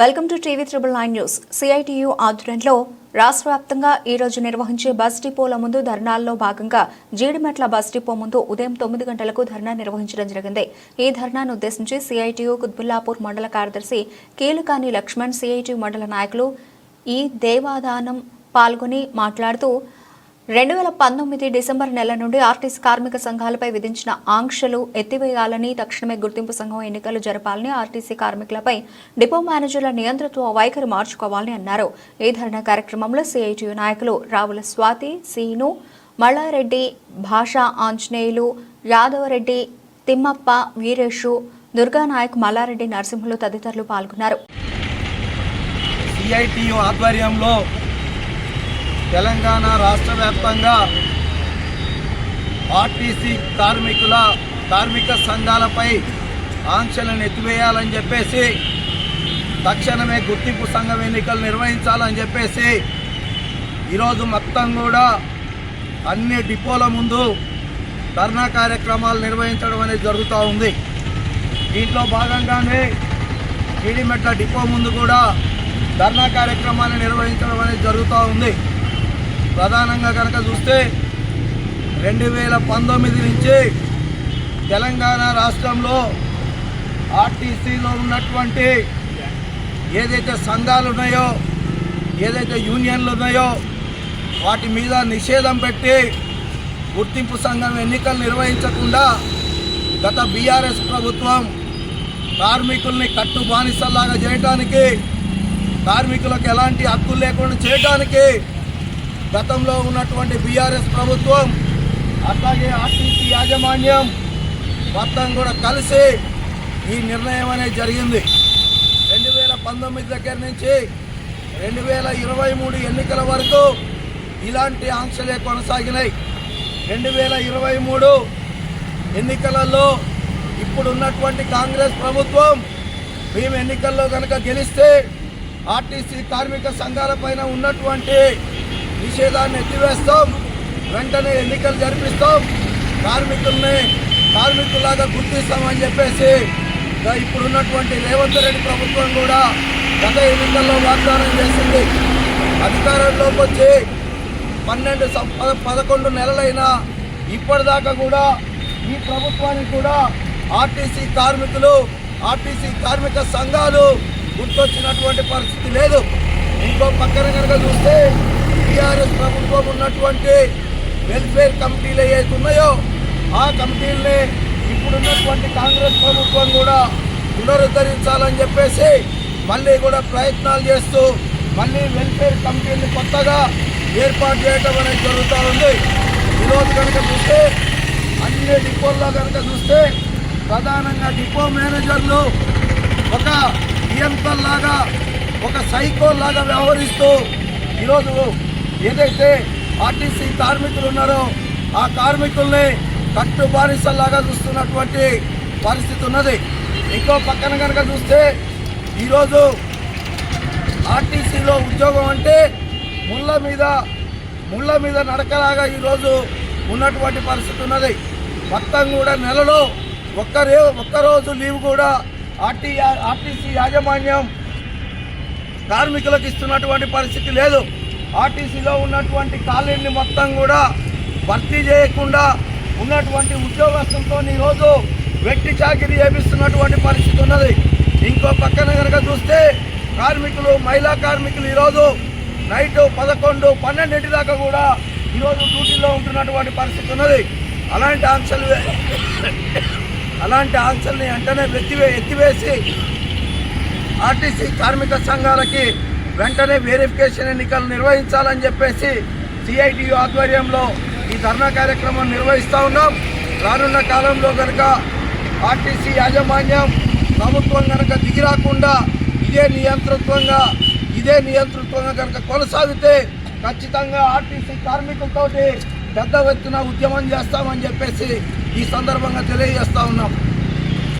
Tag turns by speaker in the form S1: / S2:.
S1: Welcome to TV triple nine news. CITU ఆధ్వర్యంలో రాష్ట్ర వ్యాప్తంగా ఈ రోజు నిర్వహించే బస్ డిపోల ముందు ధర్నాల్లో భాగంగా జీడిమెట్ల బస్ డిపో ముందు ఉదయం తొమ్మిది గంటలకు ధర్నా నిర్వహించడం జరిగింది. ఈ ధర్నాను ఉద్దేశించి సిఐటియు కుత్బుల్లాపూర్ మండల కార్యదర్శి కీలుకాని లక్ష్మణ్ సిఐటియు మండల నాయకులు ఈ దేవాదానం పాల్గొని మాట్లాడుతూ రెండు వేల పంతొమ్మిది డిసెంబర్ నెల నుండి ఆర్టీసీ కార్మిక సంఘాలపై విధించిన ఆంక్షలు ఎత్తివేయాలని తక్షణమే గుర్తింపు సంఘం ఎన్నికలు జరపాలని ఆర్టీసీ కార్మికులపై డిపో మేనేజర్ల నియంతృత్వ వైఖరి మార్చుకోవాలని అన్నారు. ఈ ధర్నా కార్యక్రమంలో సిఐటియు నాయకులు రావుల స్వాతి సీను మల్లారెడ్డి భాషా ఆంజనేయులు యాదవరెడ్డి తిమ్మప్ప వీరేషు దుర్గానాయక్ మల్లారెడ్డి నరసింహులు తదితరులు పాల్గొన్నారు.
S2: సిఐటియు ఆధ్వర్యంలో తెలంగాణ రాష్ట్ర వ్యాప్తంగా ఆర్టీసీ కార్మికుల కార్మిక సంఘాలపై ఆంక్షలను ఎత్తివేయాలని చెప్పేసి తక్షణమే గుర్తింపు సంఘం ఎన్నికలు నిర్వహించాలని చెప్పేసి ఈరోజు మొత్తం కూడా అన్ని డిపోల ముందు ధర్నా కార్యక్రమాలు నిర్వహించడం అనేది జరుగుతూ ఉంది. దీంట్లో భాగంగానే జీడిమెట్ల డిపో ముందు కూడా ధర్నా కార్యక్రమాన్ని నిర్వహించడం అనేది జరుగుతూ ఉంది. ప్రధానంగా కనుక చూస్తే రెండు వేల పంతొమ్మిది నుంచి తెలంగాణ రాష్ట్రంలో ఆర్టీసీలో ఉన్నటువంటి ఏదైతే సంఘాలు ఉన్నాయో ఏదైతే యూనియన్లు ఉన్నాయో వాటి మీద నిషేధం పెట్టి గుర్తింపు సంఘం ఎన్నికలు నిర్వహించకుండా గత బీఆర్ఎస్ ప్రభుత్వం కార్మికుల్ని కట్టు బానిసల్లాగా చేయడానికి కార్మికులకు ఎలాంటి హక్కులు లేకుండా చేయడానికి గతంలో ఉన్నటువంటి బీఆర్ఎస్ ప్రభుత్వం అట్లాగే ఆర్టీసీ యాజమాన్యం మొత్తం కూడా కలిసి ఈ నిర్ణయం అనేది జరిగింది. రెండు వేల పంతొమ్మిది దగ్గర నుంచి రెండు వేల ఇరవై మూడు ఎన్నికల వరకు ఇలాంటి ఆంక్షలే కొనసాగినాయి. రెండు వేల ఇరవై మూడు ఎన్నికలలో ఇప్పుడున్నటువంటి కాంగ్రెస్ ప్రభుత్వం మేము ఎన్నికల్లో కనుక గెలిస్తే ఆర్టీసీ కార్మిక సంఘాల పైన ఉన్నటువంటి నిషేధాన్ని ఎత్తివేస్తాం. వెంటనే ఎన్నికలు జరిపిస్తాం. కార్మికుల్ని కార్మికులాగా గుర్తిస్తామని చెప్పేసి ఇప్పుడున్నటువంటి రేవంత్ రెడ్డి ప్రభుత్వం కూడా గత ఎన్నికల్లో వాగ్దానం చేసింది. అధికారంలోకి వచ్చి పన్నెండు సం- పద- పదకొండు నెలలైనా ఇప్పటిదాకా కూడా ఈ ప్రభుత్వానికి కూడా ఆర్టీసీ కార్మికులు ఆర్టీసీ కార్మిక సంఘాలు గుర్తొచ్చినటువంటి పరిస్థితి లేదు. ఇంకో పక్కన కనుక చూస్తే టీఆర్ఎస్ ప్రభుత్వం ఉన్నటువంటి వెల్ఫేర్ కమిటీలు ఏవైతే ఉన్నాయో ఆ కమిటీలనే ఇప్పుడున్నటువంటి కాంగ్రెస్ ప్రభుత్వం కూడా పునరుద్ధరించాలని చెప్పేసి మళ్ళీ కూడా ప్రయత్నాలు చేస్తూ మళ్ళీ వెల్ఫేర్ కమిటీని కొత్తగా ఏర్పాటు చేయటం అనేది జరుగుతూ ఉంది. ఈరోజు కనుక చూస్తే అన్ని డిపోల్లో కనుక చూస్తే ప్రధానంగా డిపో మేనేజర్లు ఒక నియంత్రణలాగా ఒక సైకో లాగా వ్యవహరిస్తూ ఈరోజు ఏదైతే ఆర్టీసీ కార్మికులు ఉన్నారో ఆ కార్మికుల్ని కట్టు బానిసల్లాగా చూస్తున్నటువంటి పరిస్థితి ఉన్నది. ఇంకో పక్కన కనుక చూస్తే ఈరోజు ఆర్టీసీలో ఉద్యోగం అంటే ముళ్ళ మీద ముళ్ళ మీద నడకలాగా ఈరోజు ఉన్నటువంటి పరిస్థితి ఉన్నది. మొత్తం కూడా నెలలో ఒక్కరే ఒక్కరోజు లీవ్ కూడా ఆర్టీ ఆర్టీసీ యాజమాన్యం కార్మికులకు ఇస్తున్నటువంటి పరిస్థితి లేదు. ఆర్టీసీలో ఉన్నటువంటి ఖాళీని మొత్తం కూడా భర్తీ చేయకుండా ఉన్నటువంటి ఉద్యోగస్తులతో ఈరోజు వెట్టి చాకిరీ చేపిస్తున్నటువంటి పరిస్థితి ఉన్నది. ఇంకో పక్కన కనుక చూస్తే కార్మికులు మహిళా కార్మికులు ఈరోజు నైట్ పదకొండు పన్నెండింటి దాకా కూడా ఈరోజు డ్యూటీలో ఉంటున్నటువంటి పరిస్థితి ఉన్నది. అలాంటి ఆంక్షలు అలాంటి ఆంక్షల్ని వెంటనే ఎత్తివే ఎత్తివేసి ఆర్టీసీ కార్మిక సంఘాలకి వెంటనే వెరిఫికేషన్ ఎన్నికలు నిర్వహించాలని చెప్పేసి సిఐటియు ఆధ్వర్యంలో ఈ ధర్నా కార్యక్రమం నిర్వహిస్తూ ఉన్నాం. రానున్న కాలంలో కనుక ఆర్టీసీ యాజమాన్యం ప్రభుత్వం కనుక దిగిరాకుండా ఇదే నియంతృత్వంగా ఇదే నియంతృత్వంగా కనుక కొనసాగితే ఖచ్చితంగా ఆర్టీసీ కార్మికులతోటి పెద్ద ఎత్తున ఉద్యమం చేస్తామని చెప్పేసి ఈ సందర్భంగా తెలియజేస్తా ఉన్నాం.